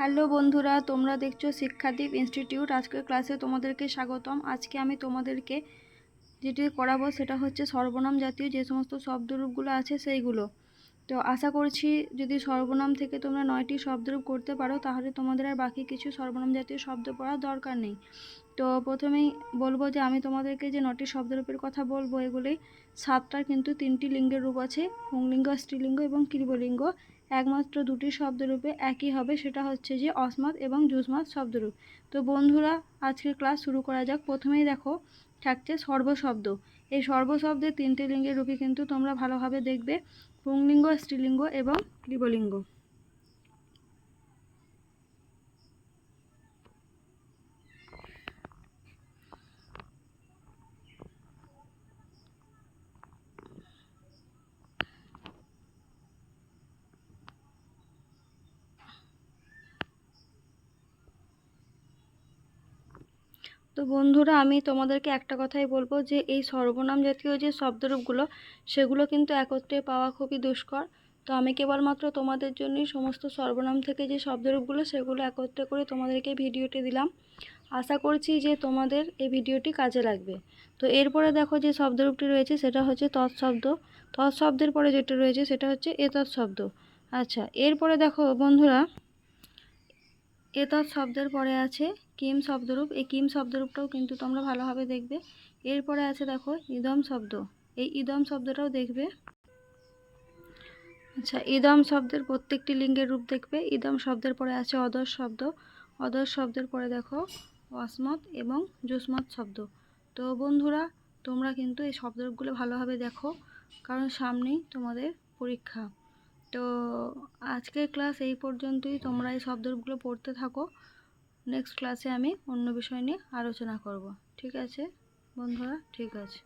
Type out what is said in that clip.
Hello বন্ধুরা, তোমরা দেখছ শিক্ষাদীপ ইনস্টিটিউট আজকের ক্লাসে তোমাদেরকে স্বাগতম। আজকে আমি তোমাদেরকে যেটি করাবো সেটা হচ্ছে সর্বনাম জাতীয় যে সমস্ত শব্দরূপগুলো আছে সেইগুলো। তো আশা করছি যদি সর্বনাম থেকে তোমরা নয়টি শব্দরূপ করতে পারো, তাহলে তোমাদের আর বাকি কিছু সর্বনাম জাতীয় শব্দ পড়ার দরকার নেই। তো প্রথমেই বলব যে আমি তোমাদেরকে যে নটি শব্দরূপের কথা বলব, এগুলি সাতটার কিন্তু তিনটি লিঙ্গের রূপ আছে। পুংলিঙ্গ, স্ত্রীলিঙ্গ এবং ক্রিবলিঙ্গ। একমাত্র দুটি শব্দরূপে একই হবে, সেটা হচ্ছে যে অসমাত এবং জুসমাত শব্দরূপ। তো বন্ধুরা, আজকের ক্লাস শুরু করা যাক। প্রথমেই দেখো, থাকছে সর্বশব্দ। এই সর্বশব্দের তিনটি লিঙ্গের রূপই কিন্তু তোমরা ভালোভাবে দেখবে, পুংলিঙ্গ, স্ত্রীলিঙ্গ এবং ক্রিবলিঙ্গ তো বন্ধুরা, আমি তোমাদেরকে একটা কথাই বলব যে, এই সর্বনাম জাতীয় যে শব্দরূপগুলো, সেগুলো কিন্তু একত্রে পাওয়া খুবই দুষ্কর। তো আমি কেবলমাত্র তোমাদের জন্যই সমস্ত সর্বনাম থেকে যে শব্দরূপগুলো, সেগুলো একত্রে করে তোমাদেরকে ভিডিওটি দিলাম। আশা করছি যে তোমাদের এই ভিডিওটি কাজে লাগবে। তো এরপরে দেখো যে শব্দরূপটি রয়েছে, সেটা হচ্ছে তৎশব্দ। তৎশব্দের পরে যেটা রয়েছে, সেটা হচ্ছে এ তৎশব্দ। আচ্ছা এরপরে দেখো বন্ধুরা এতৎ শব্দের পরে আছে কিম শব্দরূপ। এই কিম শব্দরূপটাও কিন্তু তোমরা ভালোভাবে দেখবে। এরপরে আছে দেখো ইদম শব্দ। এই ইদম শব্দটাও দেখবে। আচ্ছা ইদম শব্দের প্রত্যেকটি লিঙ্গের রূপ দেখবে। ইদম শব্দের পরে আছে অদর শব্দ। অদর শব্দের পরে দেখো অসমত এবং জুসমত শব্দ। তো বন্ধুরা, তোমরা কিন্তু এই শব্দরূপগুলো ভালোভাবে দেখো, কারণ সামনেই তোমাদের পরীক্ষা। তো আজকের ক্লাস এই পর্যন্তই। তোমরা এই শব্দগুলো পড়তে থাকো। নেক্সট ক্লাসে আমি অন্য বিষয় নিয়ে আলোচনা করব। ঠিক আছে? বন্ধুরা, ঠিক আছে।